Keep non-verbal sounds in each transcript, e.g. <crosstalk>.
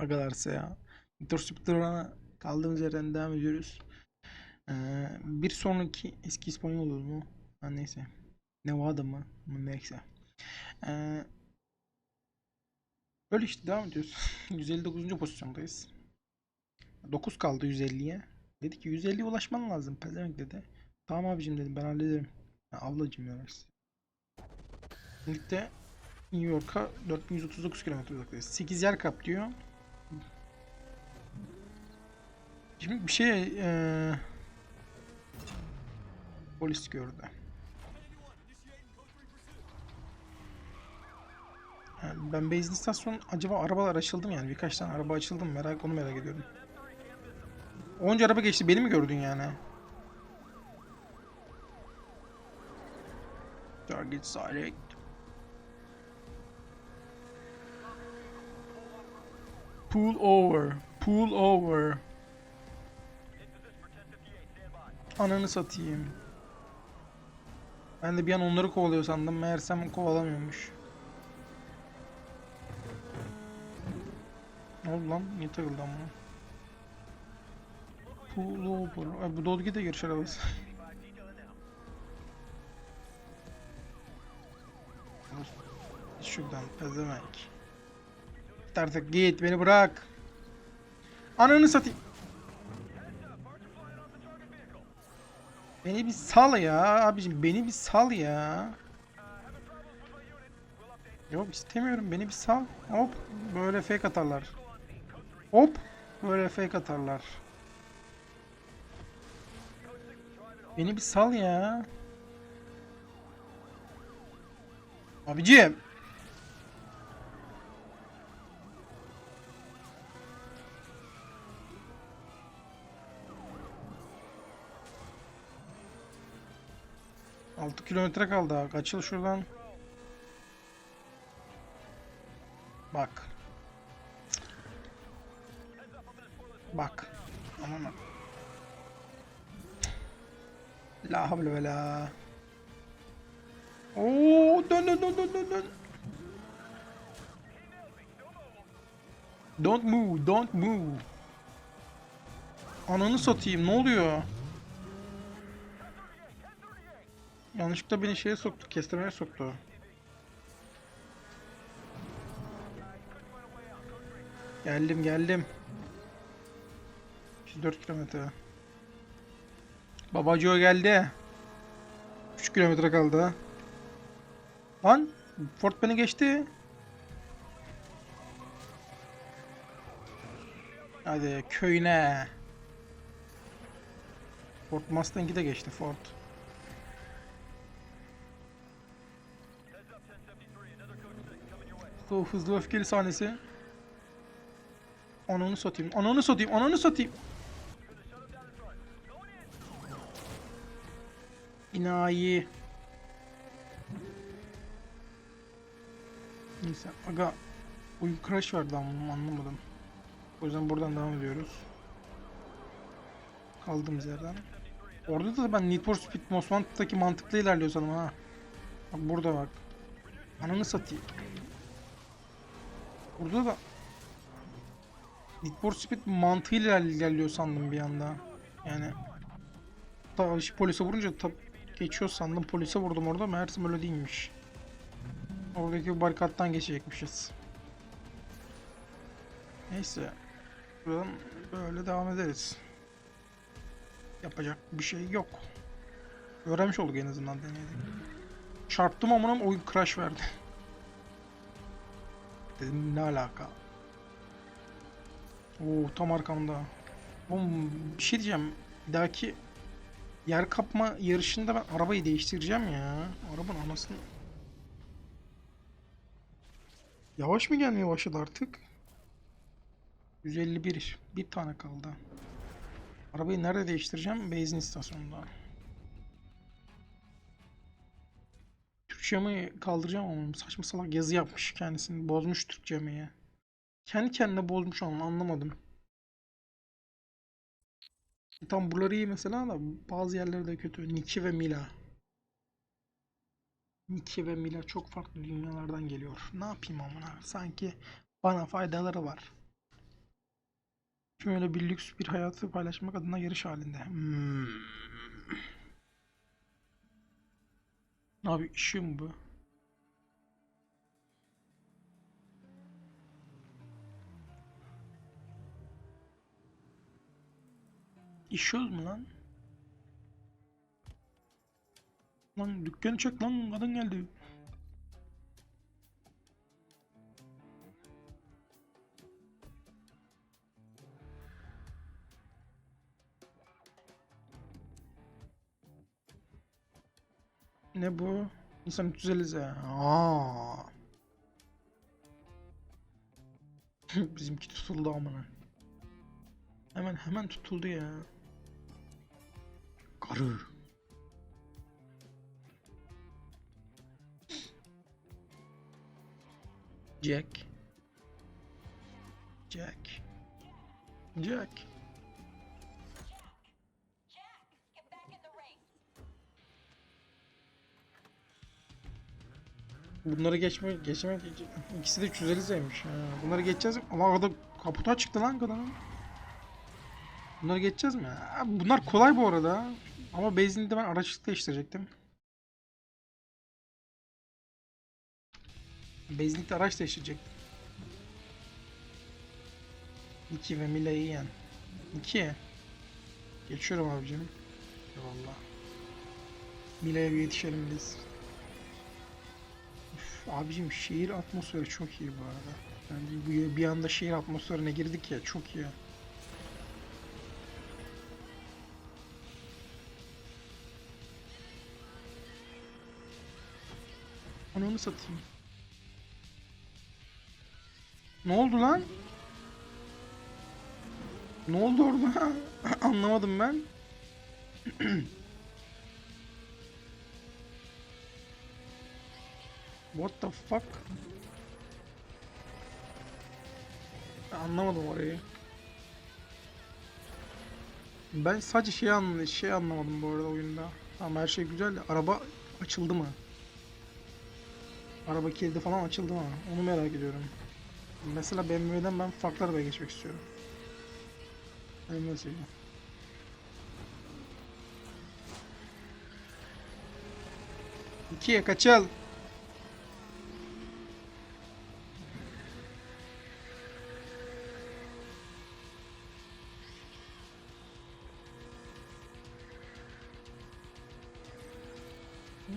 Agalarsa ya. Speedrun'a kaldığımız yerden devam ediyoruz. Ee, bir sonraki eski İspanyol mu? Ha, neyse. Nevada mı? Neyse. Ee, böyle işte devam ediyoruz. <laughs> 159. pozisyondayız. 9 kaldı 150'ye. Dedi ki 150'ye ulaşman lazım. Pezevenk dedi. Tamam abicim dedim ben hallederim. Ya, ablacım diyorlar. Birlikte New York'a 4139 kilometre uzaktayız. 8 yer kaplıyor. Şimdi bir şey eee, polis gördü. Yani ben benzin istasyon acaba arabalar açıldı mı yani birkaç tane araba açıldı mı merak onu merak ediyorum. Onca araba geçti beni mi gördün yani? Target select. Pull over. Pull over. Ananı satayım. Ben de bir an onları kovalıyor sandım. Meğersem kovalamıyormuş. Ne oldu lan? Niye takıldı ama? Pull over. Ay, bu Dodge de yarış arabası. <laughs> Şuradan pezevenk. Git artık git beni bırak. Ananı satayım. Beni bir sal ya abicim beni bir sal ya. Yok istemiyorum beni bir sal. Hop böyle fake atarlar. Hop böyle fake atarlar. Beni bir sal ya. Abicim. Altı kilometre kaldı ha. Kaçıl şuradan. Bak. Bak. Aman ha. La havle ve la. Oo, dön dön dön dön dön dön. Don't move, don't move. Ananı satayım, ne oluyor? Yanlışlıkla beni şeye soktu, kestirmeye soktu. Geldim, geldim. 104 kilometre. Babacıo geldi. 3 kilometre kaldı. Lan Ford beni geçti. Hadi köyüne. Ford Mustang'i de geçti Ford. O hızlı öfkeli sahnesi. Ananı satayım. Ananı satayım. Ananı satayım. İnayi. Neyse aga uyku crash vardı ben bunu anlamadım. O yüzden buradan devam ediyoruz. Kaldığımız yerden. Orada da ben Need for Speed Most Wanted'daki mantıklı ilerliyor sanırım ha. Bak burada bak. Ananı satayım. Burada da Need for Speed mantığıyla ilerliyor sandım bir anda. Yani ta iş polise vurunca ta geçiyor sandım polise vurdum orada meğersem öyle değilmiş. Oradaki barikattan geçecekmişiz. Neyse. Buradan böyle devam ederiz. Yapacak bir şey yok. Öğrenmiş olduk en azından denedik. Çarptım amına oyun crash verdi. Dedim ne alaka? Oo tam arkamda. Oğlum bir şey diyeceğim. Bir dahaki yer kapma yarışında ben arabayı değiştireceğim ya. Arabanın anasını Yavaş mı gelmeye başladı artık? 151. Bir tane kaldı. Arabayı nerede değiştireceğim? Benzin istasyonunda. Türkçe'mi kaldıracağım ama saçma salak yazı yapmış kendisini. Bozmuş Türkçe'mi. Kendi kendine bozmuş ama anlamadım. Tam buraları iyi mesela da bazı yerleri de kötü. Niki ve Mila. Niki ve Mila çok farklı dünyalardan geliyor. Ne yapayım amına? Sanki bana faydaları var. Şöyle bir lüks bir hayatı paylaşmak adına yarış halinde. Hmm. Abi işi mi bu? İşiyoruz mu lan? Lan dükkanı çek lan kadın geldi. Ne bu? İnsan 350 Z. Aa. <laughs> Bizimki tutuldu amına. Hemen hemen tutuldu ya. Karı. Jack. Jack. Jack, Bunları geçme, geçmek ikisi de 350 Z'ymiş. Ha, bunları geçeceğiz ama arada kaputa çıktı lan kadının. Bunları geçeceğiz mi? Bunlar kolay bu arada. Ama benzinli de ben araç değiştirecektim. Benzinlikte araç değiştirecektim. Niki ve Mila'yı yen. Niki. Geçiyorum abicim. Eyvallah. Mila'ya bir yetişelim biz. Abicim şehir atmosferi çok iyi bu arada. Yani bu bir anda şehir atmosferine girdik ya çok iyi. Ananı satayım. Ne oldu lan? Ne oldu orada? <laughs> Anlamadım ben. <clears throat> What the fuck? Anlamadım orayı. Ben sadece şey, anla şey anlamadım bu arada oyunda. Tamam her şey güzel de araba açıldı mı? Araba kilidi falan açıldı mı? Onu merak ediyorum. Mesela BMW'den ben farklı arabaya geçmek istiyorum. BMW söyleyeyim. İkiye kaçal.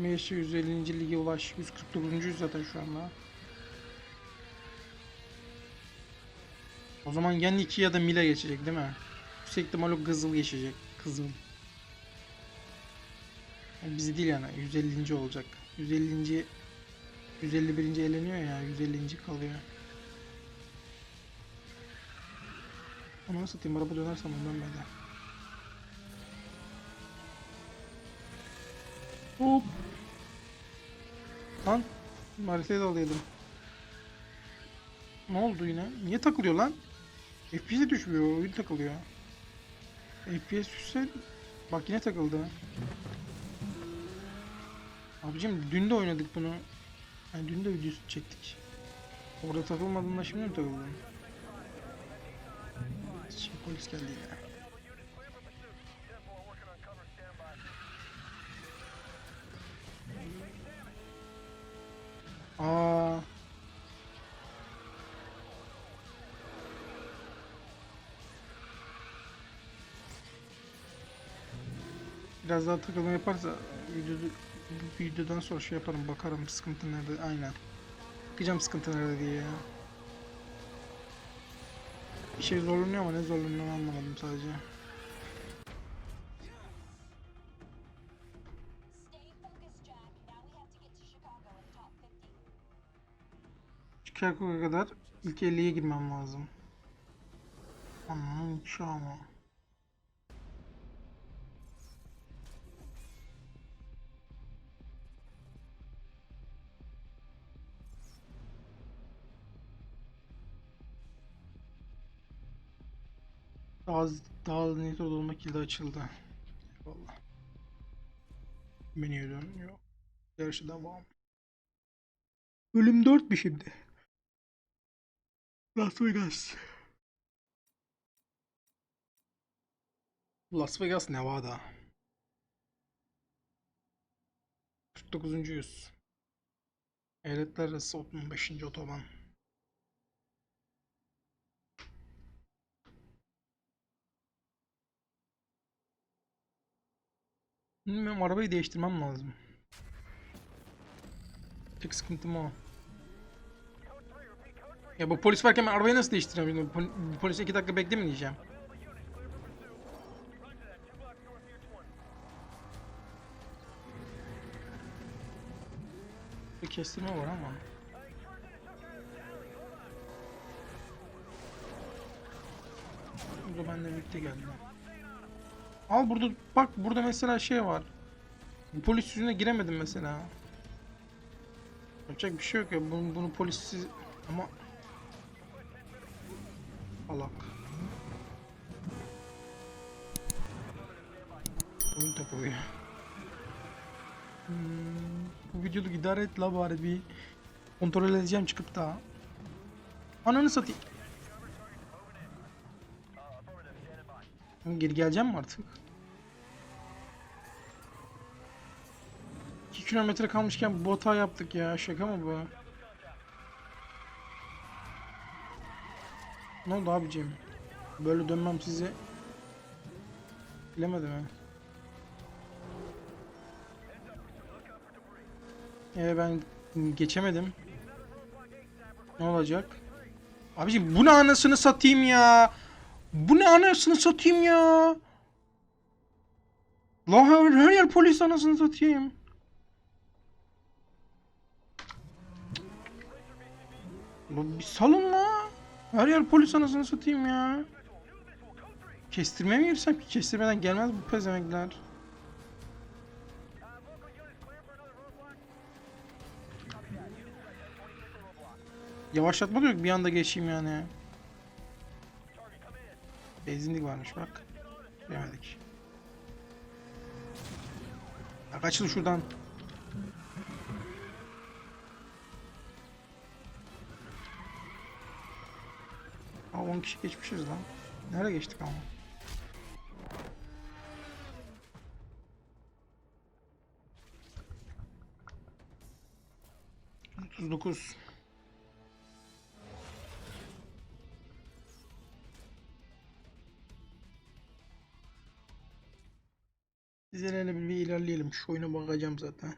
Messi 150. lige ulaş. 149. zaten şu anda. O zaman ya Niki ya da Mila geçecek değil mi? Yüksek ihtimal Kızıl geçecek. Kızıl. Yani bizi değil yani 150. olacak. 150. 151. eleniyor ya 150. kalıyor. Nasıl satayım araba dönersem ondan böyle. Hop. Lan haritayı da alıyordum. Ne oldu yine? Niye takılıyor lan? FPS'e düşmüyor, oyun takılıyor. FPS düşse bak yine takıldı. Abicim dün de oynadık bunu. Yani dün de videosu çektik. Orada takılmadığında şimdi mi takıldı? Şimdi polis geldi yine. Biraz daha takılma yaparsa videoda, bu videodan sonra şey yaparım bakarım sıkıntı nerede aynen. Bakacağım sıkıntı nerede diye ya. Bir şey zorlanıyor ama ne zorlanıyor anlamadım sadece. Stay focused, Jack. Now we have to get to Chicago in the top 50. Chicago'ya kadar ilk 50'ye girmem lazım. Aman şu ama. Daha, daha nitro dolma kilidi açıldı. Eyvallah. Menüye dön. Yok. Yarışı devam. Bölüm 4 bir şimdi. Las Vegas. Las Vegas, Nevada. 49. yüz. Eyaletler arası 35. otoban. Bilmiyorum arabayı değiştirmem lazım. Tek sıkıntım o. Ya bu polis varken ben arabayı nasıl değiştireceğim? Şimdi pol- polise iki dakika bekle mi diyeceğim? Bir kestirme var ama. Bu da benimle birlikte geldi. Al burada bak burada mesela şey var. Polis yüzüne giremedim mesela. Yapacak bir şey yok ya. Bunu, bunu polissiz ama Alak. Oyun takılıyor. Hmm, bu videoluk idare et la bari bir kontrol edeceğim çıkıp da. Ananı satayım. Geri geleceğim mi artık? 2 kilometre kalmışken bu hata yaptık ya. Şaka mı bu? Ne oldu abicim? Böyle dönmem sizi bilemedim ha. Ee ben geçemedim. Ne olacak? Abicim bu ne anasını satayım ya? Bu ne anasını satayım ya? La her, her yer polis anasını satayım. La bir salın la. Her yer polis anasını satayım ya. Kestirmeye mi girsem ki? Kestirmeden gelmez bu pezemekler. Yavaşlatma da yok bir anda geçeyim yani. Benzinlik varmış bak. Yemedik. Ya kaçın şuradan. Aa 10 kişi geçmişiz lan. Nereye geçtik ama? Dokuz. Biz hele bir, ilerleyelim. Şu oyuna bakacağım zaten.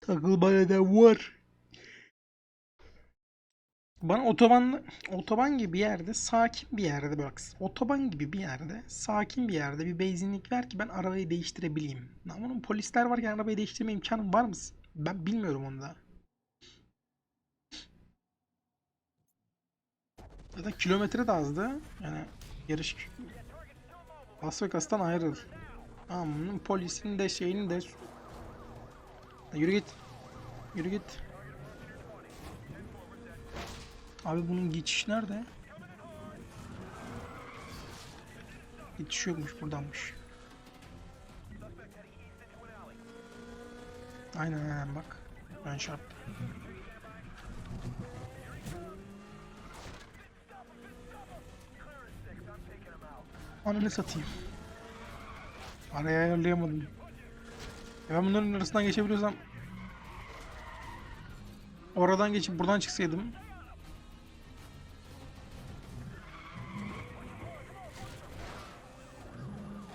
Takılmaya da var. Bana otoban otoban gibi bir yerde sakin bir yerde bak. Otoban gibi bir yerde sakin bir yerde bir benzinlik ver ki ben arabayı değiştirebileyim. Ama onun polisler varken arabayı değiştirme imkanım var mı? Ben bilmiyorum onu da. Zaten kilometre de azdı. Yani yarış Las Vegas'tan ayrıl. Bunun polisin de şeyini de Yürü git. Yürü git. Abi bunun geçiş nerede? Geçiş yokmuş buradanmış. Aynen aynen bak. Ben çarptım. Ananı satayım. Araya ayarlayamadım. Ya ben bunların arasından geçebiliyorsam oradan geçip buradan çıksaydım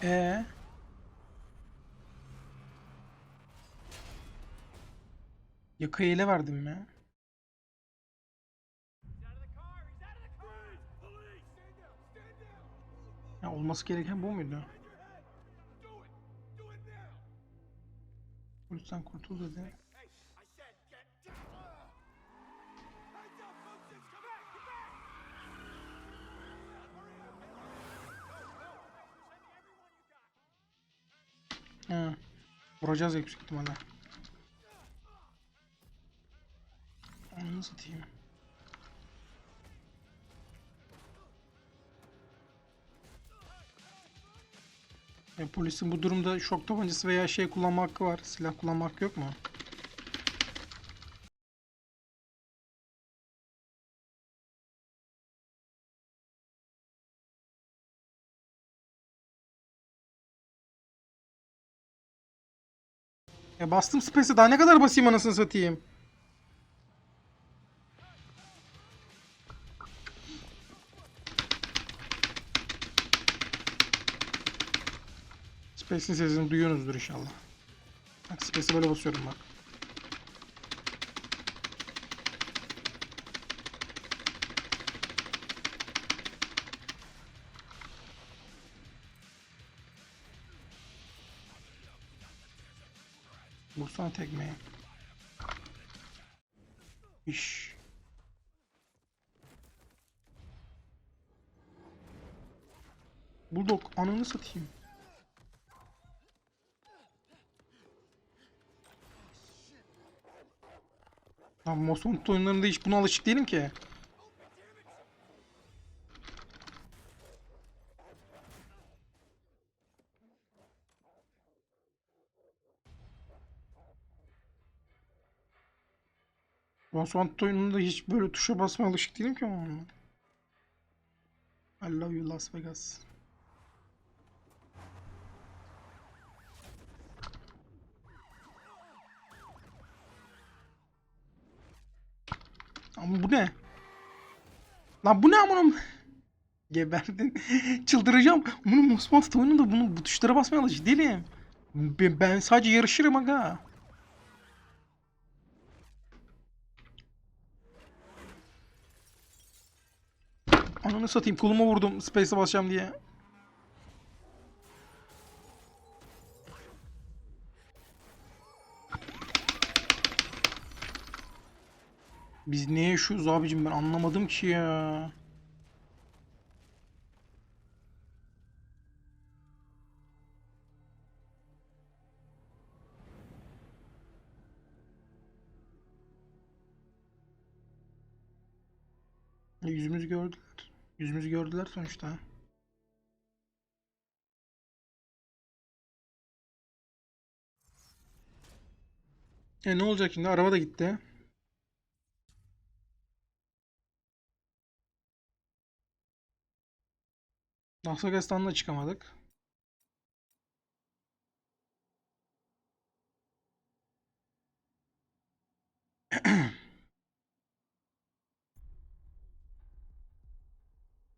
Ee. Yakayı ele verdim mi? Ya olması gereken bu muydu? Polisten kurtul dedi. He. Vuracağız yüksek ihtimalle. Onu satayım. E, polisin bu durumda şok tabancası veya şey kullanma hakkı var. Silah kullanma hakkı yok mu? Ya bastım space'e daha ne kadar basayım anasını satayım. Space'in sesini duyuyorsunuzdur inşallah. Bak space'e böyle basıyorum bak. Vursana tekmeyi. İş. Bulldog ananı satayım. Most Wanted oyunlarında hiç buna alışık değilim ki. Wanted oyununda hiç böyle tuşa basmaya alışık değilim ki. I love you Las Vegas. Bu ne? Lan bu ne amınım? Geberdin. Çıldıracağım. Bunu Most oyununda bunu bu tuşlara basmaya alışık değilim. Ben, ben sadece yarışırım aga. Ananı satayım koluma vurdum space'e basacağım diye. Biz ne yaşıyoruz abicim ben anlamadım ki ya. Ya Yüzümüzü gördüler. Yüzümüzü gördüler sonuçta. E ne olacak şimdi? Araba da gitti. Las Vegas'tan da çıkamadık. <clears throat>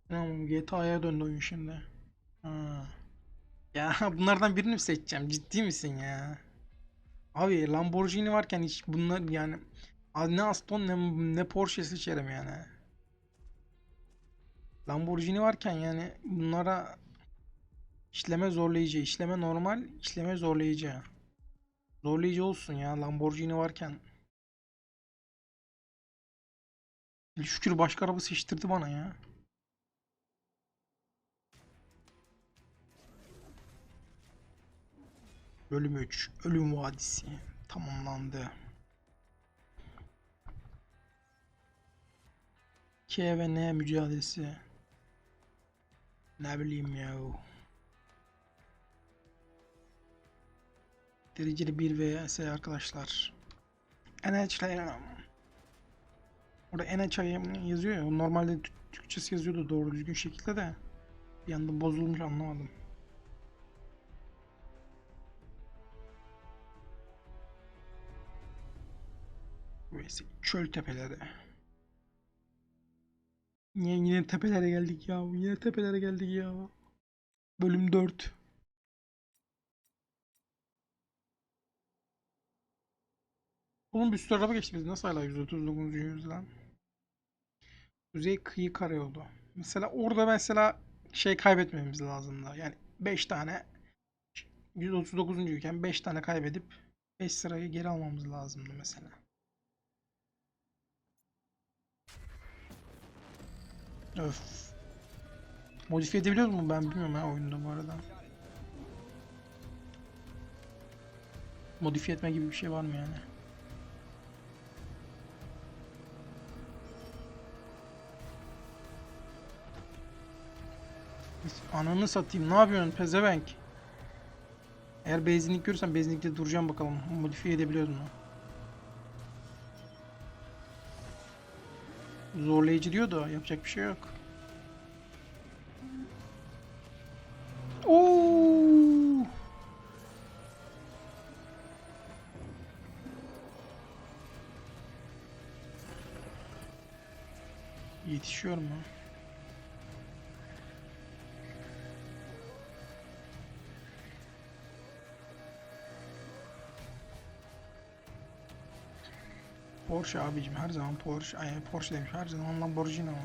Tamam GTA'ya döndü oyun şimdi. Ha. Ya <laughs> bunlardan birini mi seçeceğim? Ciddi misin ya? Abi Lamborghini varken hiç bunlar yani ne Aston ne, ne Porsche seçerim yani. Lamborghini varken yani bunlara işleme zorlayıcı, işleme normal, işleme zorlayıcı. Zorlayıcı olsun ya Lamborghini varken. Şükür başka araba seçtirdi bana ya. Bölüm 3 Ölüm Vadisi tamamlandı. K ve N mücadelesi. Ne bileyim ya. Dereceli 1 vs arkadaşlar. NHL Orada NHL yazıyor ya. Normalde Tü- Türkçesi yazıyordu doğru düzgün şekilde de. Bir anda bozulmuş anlamadım. Burası çöl tepeleri. Niye yine tepelere geldik ya? Yine tepelere geldik ya. Bölüm 4. Oğlum bir sürü araba geçti biz nasıl hala 139. yüz lan? Kuzey kıyı karayolu. Mesela orada mesela şey kaybetmemiz lazım da. Yani 5 tane 139. iken 5 tane kaybedip 5 sırayı geri almamız lazımdı mesela. Öf. Modifiye edebiliyor mu? Ben bilmiyorum ha oyunda bu arada. Modifiye etme gibi bir şey var mı yani? Ananı satayım. Ne yapıyorsun pezevenk? Eğer benzinlik görürsen benzinlikte duracağım bakalım. Modifiye edebiliyoruz mu? zorlayıcı diyor da yapacak bir şey yok. Oo! Yetişiyor mu? Porsche abicim her zaman Porsche. Ay Porsche demiş her zaman Lamborghini ama.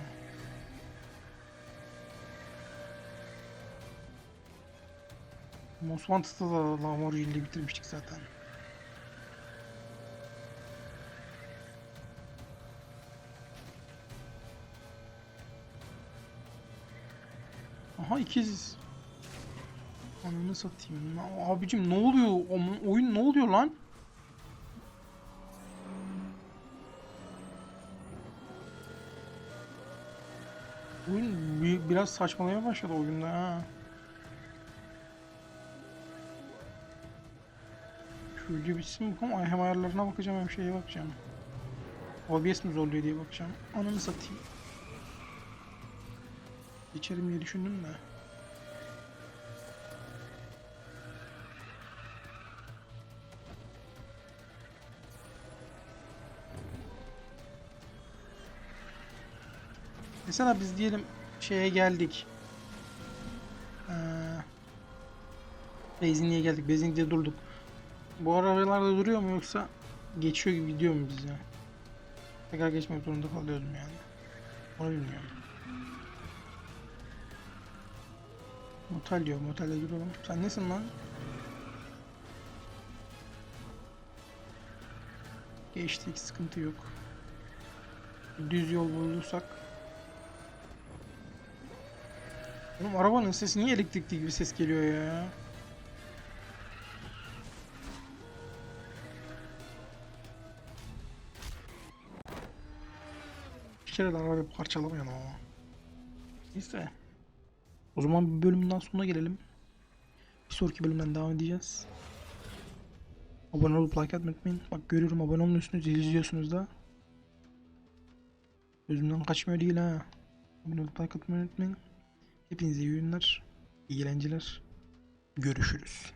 Most Wanted'da da Lamborghini'yle bitirmiştik zaten. Aha ikiz. Ananı satayım. Abicim ne oluyor? O- Oyun ne oluyor lan? Biraz saçmalamaya başladı oyunda ha. Şöyle bitsin bakalım. Ay hem ayarlarına bakacağım hem şeye bakacağım. OBS mi zorluyor diye bakacağım. Ananı satayım. Geçerim diye düşündüm de. Mesela biz diyelim şeye geldik. Ee, benzinliğe geldik. Benzinlikte durduk. Bu arabalarda duruyor mu yoksa geçiyor gibi gidiyor mu bize? Tekrar geçmek zorunda kalıyoruz mu yani? Onu bilmiyorum. Motel diyor. Motelde duralım. Sen nesin lan? Geçtik. Sıkıntı yok. Düz yol bulursak. Oğlum arabanın sesi niye elektrikli gibi ses geliyor ya? Bir kere de arabayı parçalamayalım ama. Neyse. O zaman bir bölümden sonuna gelelim. Bir sonraki bölümden devam edeceğiz. Abone olup like atmayı unutmayın. Bak görüyorum abone olmuyorsunuz, izliyorsunuz da. Gözümden kaçmıyor değil ha. Abone olup like atmayı unutmayın. Hepinize iyi oyunlar, iyi eğlenceler. Görüşürüz.